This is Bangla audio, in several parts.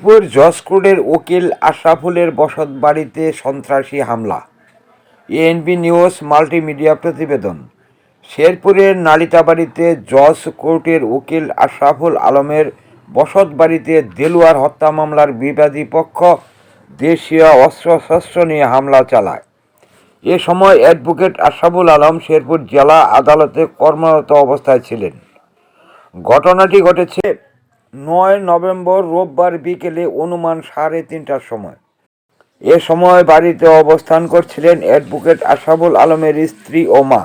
শেরপুর জসকোডের উকিল আশরাফুলের বসত বাড়িতে সন্ত্রাসী হামলা। এএনবি নিউজ মাল্টিমিডিয়া প্রতিবেদন। শেরপুরের নালিতাবাড়িতে জজ কোর্টের উকিল আশরাফুল আলমের বসত বাড়িতে দেলুয়ার হত্যা মামলার বিবাদী পক্ষ দেশীয় অস্ত্রশস্ত্র নিয়ে হামলা চালায়। এ সময় অ্যাডভোকেট আশরাফুল আলম শেরপুর জেলা আদালতে কর্মরত অবস্থায় ছিলেন। ঘটনাটি ঘটেছে নয় নভেম্বর রোববার বিকেলে অনুমান সাড়ে তিনটার সময়। এ সময় বাড়িতে অবস্থান করছিলেন অ্যাডভোকেট আশরাফুল আলমের স্ত্রী ও মা।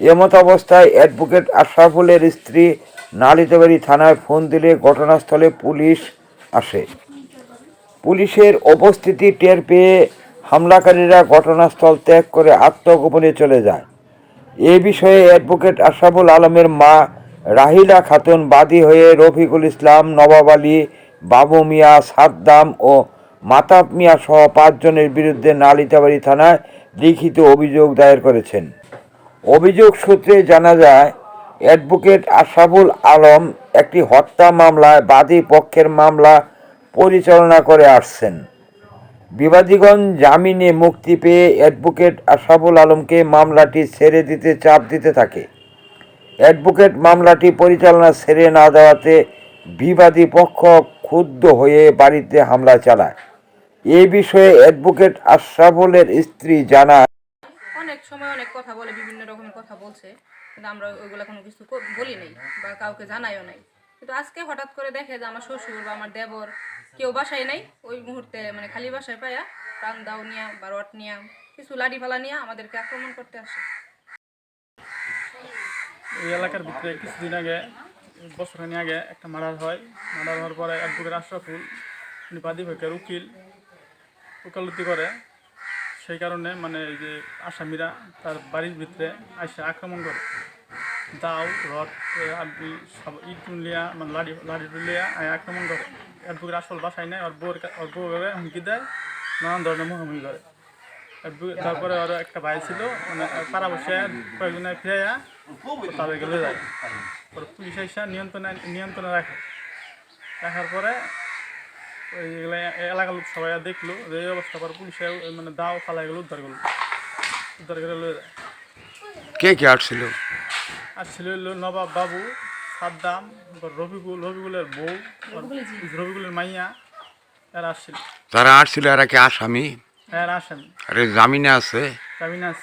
এমত অবস্থায় অ্যাডভোকেট আশরাফুলের স্ত্রী নালিতবাড়ি থানায় ফোন দিলে ঘটনাস্থলে পুলিশ আসে। পুলিশের উপস্থিতি টের পেয়ে হামলাকারীরা ঘটনাস্থল ত্যাগ করে আত্মগোপনে চলে যায়। এ বিষয়ে অ্যাডভোকেট আশরাফুল আলমের মা রাহিলা খাতুন বাদী হয়ে রফিকুল ইসলাম, নবাব আলী, বাবু মিয়া, সাদ্দাম ও মাতাব মিয়া সহ পাঁচজনের বিরুদ্ধে নালিতাবাড়ি থানায় লিখিত অভিযোগ দায়ের করেছেন। অভিযোগ সূত্রে জানা যায়, অ্যাডভোকেট আশরাফুল আলম একটি হত্যা মামলায় বাদী পক্ষের মামলা পরিচালনা করে আসছেন। বিবাদীগণ জামিনে মুক্তি পেয়ে অ্যাডভোকেট আশরাফুল আলমকে মামলাটি ছেড়ে দিতে চাপ দিতে থাকে। অ্যাডভোকেট মামলাটি পরিচালনা সেরে না দেওয়াতে বিবাদী পক্ষ ক্ষুব্ধ হয়ে বাড়িতে হামলা চালায়। এ বিষয়ে অ্যাডভোকেট আশরাফুলের স্ত্রী জানায়, অনেক সময় অনেক কথা বলে, বিভিন্ন রকমের কথা বলছে, কিন্তু আমরা ওইগুলো কোনো কিছু বলি নাই বা কাউকে জানাইও নাই। কিন্তু আজকে হঠাৎ করে দেখে যে আমার শ্বশুর বা আমার দেবর কেউ বাসায় নাই, ওই মুহূর্তে মানে খালি বাসায় পায়া প্রাণ দাও নিয়া বা রট নিয়া, কিছু লাঠি ফালা নিয়ে আমাদেরকে আক্রমণ করতে আসে। এই এলাকার ভিতরে কিছুদিন আগে, বছরখানি আগে একটা মার্ডার হয়। মার্ডার হওয়ার পরে অ্যাডভোকেট আশরাফুল উনি বাদী পক্ষের উকিল। উকালতি করে। সেই কারণে মানে এই যে আসামিরা তার বাড়ির ভিতরে আইসা আক্রমণ করে। দাও রড আদি সব ইট লিয়া মানে লাড়ি লাড়ি লিয়া আক্রমণ করে। অ্যাডভোকেট আসল বাসায় নেয়, ওর বউর ওর বউ হুমকি দেয়, নানান ধরনের মুখোমুখি করে। তারপরে আরও একটা ভাই ছিল মানে পাড়া বসে কয়েকজনে ফিরাইয়া তাদেরকে লয়ে যায় পুলিশ এসে নিয়ন্ত্রণে নিয়ন্ত্রণে রাখে। রাখার পরে ওই এগুলা এলাকার লোক সবাই দেখল যে এই অবস্থা পরে পুলিশে মানে দাও ফালাই গেলো উদ্ধার করল। উদ্ধার করে লয়ে যায়। কে কে আসছিল? আর ছিল নবাব বাবু সাদ্দাম তারপর রফিকুল রফিকুলের বউ আর রফিকুলের মাইয়া এরা আসছিল। যারা আসছিল এরা কি আসামি? এরা আসেন। আরে জামিনে আছে? কাবিনাস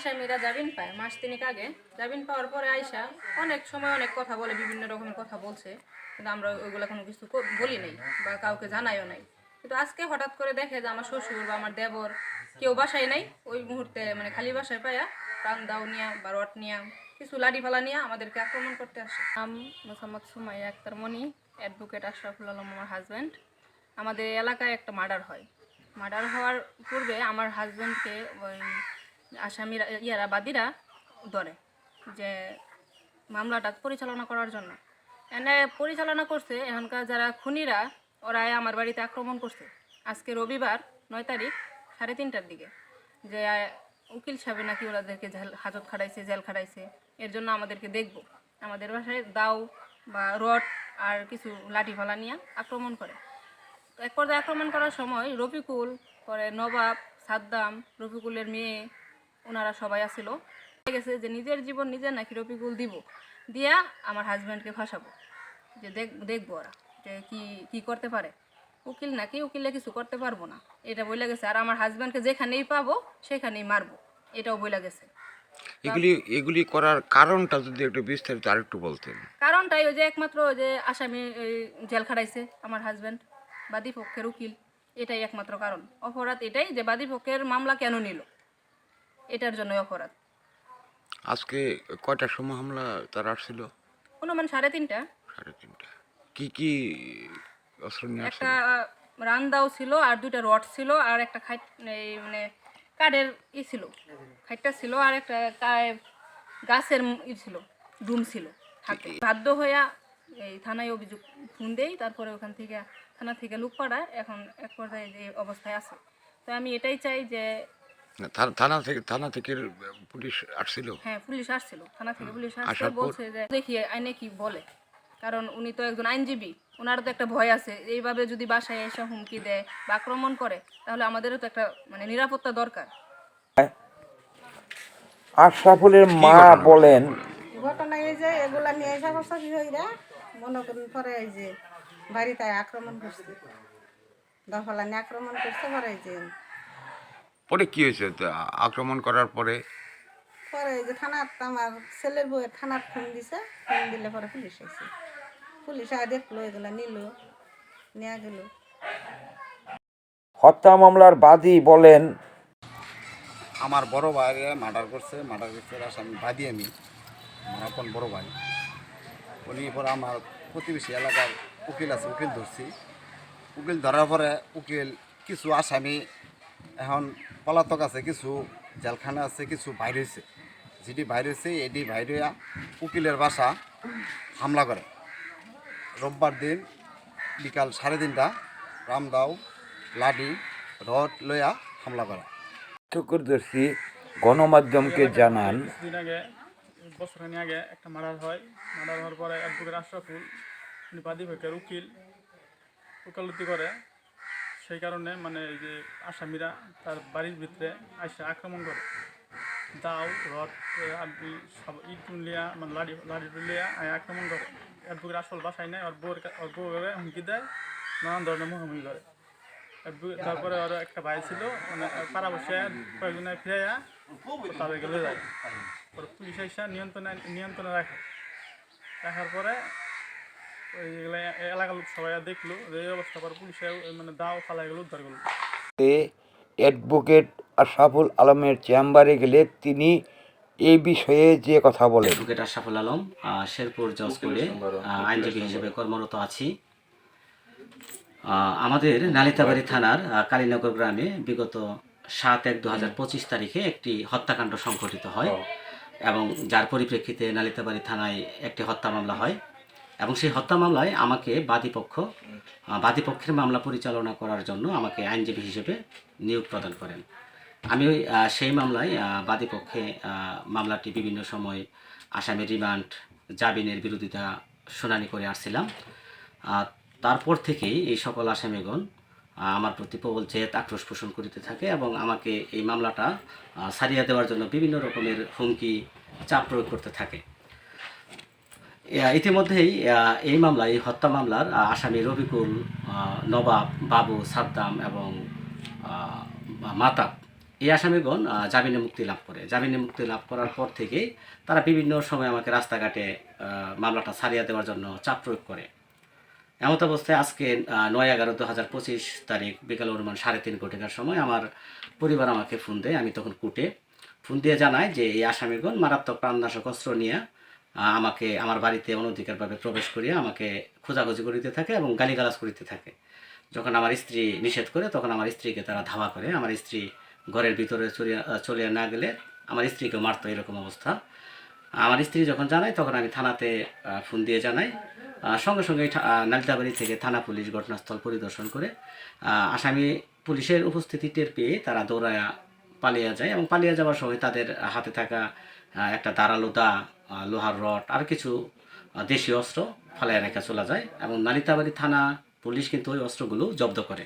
আসামিরা জামিন পায়। মাস তিনেক আগে জামিন পাওয়ার পরে আয়সা অনেক সময় অনেক কথা বলে, বিভিন্ন রকমের কথা বলছে। কিন্তু আমরা ওইগুলো কোনো কিছু বলি নাই বা কাউকে জানাইও নাই। কিন্তু আজকে হঠাৎ করে দেখে যে আমার শ্বশুর বা আমার দেবর কেউ বাসায় নাই, ওই মুহূর্তে মানে খালি বাসায় পায়া প্রাণ দাও নিয়া বা রট নিয়া, কিছু লাঠি ফালা নিয়ে আমাদেরকে আক্রমণ করতে আসে। নাম মোসাম্মদ সুমাইয়া আক্তার মনি অ্যাডভোকেট আশরাফুল আলম আমার হাজব্যান্ড আমাদের এলাকায় একটা মার্ডার হয়। মার্ডার হওয়ার পূর্বে আমার হাজব্যান্ডকে ওই আসামিরা ইয়ারা বাদীরা ধরে যে মামলাটা পরিচালনা করার জন্য। এনে পরিচালনা করছে এখানকার যারা খুনিরা ওরা আমার বাড়িতে আক্রমণ করছে। আজকে রবিবার, নয় তারিখ, সাড়ে তিনটার দিকে। যে উকিল সাহেব নাকি ওনাদেরকে জেল হাজত খাটাইছে, জেল খাটাইছে, এর জন্য আমাদেরকে দেখব। আমাদের বাসায় দাও বা রড আর কিছু লাঠি ফালা নিয়ে আক্রমণ করে। তো এক পর্যায়ে আক্রমণ করার সময় রফিকুল, পরে নবাব, সাদ্দাম, রফিকুলের মেয়ে ওনারা সবাই আসছিল গেছে যে নিজের জীবন নিজে নাকি রফিকুল দিব দিয়া আমার হাজব্যান্ডকে ফাঁসাবো। যে দেখ দেখব ওরা যে কি কি করতে পারে। উকিল নাকি উকিলে কিছু করতে পারব না। এটা বলে গেছে আর আমার হাজব্যান্ডকে যেখানেই পাবো সেখানেই মারবো। এটাও বলে গেছে। এগুলি এগুলি করার কারণটা যদি একটু বিস্তারিত আরেকটু বলতেন। কারণটাই ওই যে একমাত্র যে আসামি জেল খাটাইছে আমার হাজব্যান্ড বাদী পক্ষের উকিল। এটাই একমাত্র কারণ। অপরাধ এটাই যে বাদী পক্ষের মামলা কেন নিল? এটার জন্যই অপরাধ। আজকে কয়টার সময় হামলা তারা আসছিল? অনুমান সাড়ে তিনটা। সাড়ে তিনটা। কি কি অস্ত্র নিয়ে আসছিল? একটা রান্দাও ছিল আর দুইটা রড ছিল আর একটা খাইট এই মানে কাঠের ই ছিল। খাইটটা ছিল আর একটা গাছের ই ছিল ডুম ছিল হাতে বাধ্য হইয়া এই থানায় অভিযোগ ফোন দেই তারপরে ওখান থেকে থানা থেকে লুক পাড়ায় এখন এক পর্যায়ে যে অবস্থায় আছে। তো আমি এটাই চাই যে না, থানা থেকে থানা থেকে পুলিশ আসছিল। হ্যাঁ পুলিশ আসছিল। থানা থেকে পুলিশ আসছে বলছে যে দেখি আইনে কি বলে? কারণ উনি তো একজন আইনজীবী ওনার তো একটা ভয় আছে। এইভাবে যদি বাসায় এসে হুমকি দেয় বা আক্রমণ করে তাহলে আমাদেরও তো একটা মানে নিরাপত্তা দরকার। আশরাফুলের মা বলেন ঘটনা এই যে এগুলা নিয়ে এসে হইরা? মনে করুন পরে এই যে বাড়িতে আক্রমণ করছে। দফলা নিয়ে আক্রমণ করছে পরে এই যে। পরে কি হয়েছে? আক্রমণ করার পরে? পরে এই যে থানার আমার ছেলের বউয়ের থানার ফোন দিছে ফোন দিলে পরে পুলিশ আইছে। পুলিশ আয় দেখল এগুলা নিল নিয়ে গেল। হত্যা মামলার বাদী বলেন আমার বড় ভাইরে মার্ডার করছে মার্ডার করছে আসামি বাদী আমি। আমার আপন বড় ভাই। উনি পরে আমার প্রতিবেশী এলাকার উকিল আছে উকিল ধরছি। উকিল ধরার পরে উকিল কিছু আসামি এখন পলাতক আছে কিছু জেলখানা আছে কিছু বাইর হয়েছে যেটি বাইর হয়েছে এটি বাইর হইয়া উকিলের বাসা হামলা করে। রোববার দিন বিকাল সাড়ে তিনটা রামদাও লাডি রড লইয়া হামলা করে। চক্রদর্শী গণমাধ্যমকে জানান বছরখানি আগে একটা মার্ডার হয়। মার্ডার হওয়ার পরে অ্যাডভোকেট আশরাফুল উনি বাদী উকিল ওকালতি করে। সেই কারণে মানে এই যে আসামিরা তার বাড়ির ভিতরে আইসা আক্রমণ করে। দাও রড আদি সব ইট লিয়া মানে লাড়ি লাড়ি লিয়া আক্রমণ করে। অ্যাডভোকেট আসল বাসায় নেয় ওর বউর ওর বউ করে হুমকি দেয়, নানান ধরনের মুখোমুখি করে। তারপরে ওর একটা ভাই ছিল মানে পাড়া বসে কয়েকজনে ফিরাইয়া তাদেরকে লয়ে যায়। পরে পুলিশ এসে নিয়ন্ত্রণে নিয়ন্ত্রণে রাখে। রাখার পরে এগুলা এ- এলাকার লোক সবাই দেখল যে এই অবস্থা পরে পুলিশে মানে দাও উদ্ধার করল। অ্যাডভোকেট আশরাফুল আলমের চেম্বারে গেলে তিনি এই বিষয়ে যে কথা বলেন। অ্যাডভোকেট আশরাফুল আলম শেরপুর জজ কোর্টে আইনজীবী হিসেবে কর্মরত আছি। আমাদের নালিতাবাড়ি থানার কালীনগর গ্রামে বিগত সাত এক দু হাজার পঁচিশ তারিখে একটি হত্যাকাণ্ড সংঘটিত হয় এবং যার পরিপ্রেক্ষিতে নালিতাবাড়ি থানায় একটি হত্যা মামলা হয়। এবং সেই হত্যা মামলায় আমাকে বাদীপক্ষ বাদীপক্ষের মামলা পরিচালনা করার জন্য আমাকে আইনজীবী হিসেবে নিয়োগ প্রদান করেন। আমি সেই মামলায় বাদীপক্ষে মামলাটি বিভিন্ন সময় আসামি রিমান্ড, জামিনের বিরোধিতা শুনানি করে আসছিলাম। তারপর থেকেই এই সকল আসামিগণ আমার প্রতি প্রবল জেদ, আক্রোশ পোষণ করিতে থাকে এবং আমাকে এই মামলাটা সারিয়ে দেওয়ার জন্য বিভিন্ন রকমের হুমকি, চাপ প্রয়োগ করতে থাকে। ইতিমধ্যেই এই মামলায়, এই হত্যা মামলার আসামি রবিকুল নবাব, বাবু, সাদ্দাম এবং মাতাব। এই আসামিগণ জামিনে মুক্তি লাভ করে। জামিনে মুক্তি লাভ করার পর থেকেই তারা বিভিন্ন সময় আমাকে রাস্তাঘাটে মামলাটা ছাড়িয়ে দেওয়ার জন্য চাপ প্রয়োগ করে। এমত অবস্থায় আজকে নয় এগারো দু হাজার পঁচিশ তারিখ বিকাল অনুমান সাড়ে তিন কোটিকার সময় আমার পরিবার আমাকে ফোন দেয়। আমি তখন কুটে ফোন দিয়ে জানায় যে এই আসামিগণ মারাত্মক প্রাণনাশক অস্ত্র নিয়ে আমাকে আমার বাড়িতে অনধিকারভাবে প্রবেশ করিয়ে আমাকে খোঁজাখুঁজি করিতে থাকে এবং গালিগালাজ করিতে থাকে। যখন আমার স্ত্রী নিষেধ করে, তখন আমার স্ত্রীকে তারা ধাওয়া করে। আমার স্ত্রী ঘরের ভিতরে চলে না গেলে আমার স্ত্রীকে মারতো এরকম অবস্থা। আমার স্ত্রী যখন জানায়, তখন আমি থানাতে ফোন দিয়ে জানাই। সঙ্গে সঙ্গে নালিতাবাড়ি থেকে থানা পুলিশ ঘটনাস্থল পরিদর্শন করে আসামি পুলিশের উপস্থিতি টের পেয়ে তারা দৌড়ায়া পালিয়ে যায় এবং পালিয়ে যাওয়ার সময় তাদের হাতে থাকা একটা দাঁড়ালোদা লোহার রড, আর কিছু দেশীয় অস্ত্র ফালায় রেখে চলে যায়। এবং নালিতাবাড়ি থানা পুলিশ কিন্তু ওই অস্ত্রগুলো জব্দ করে।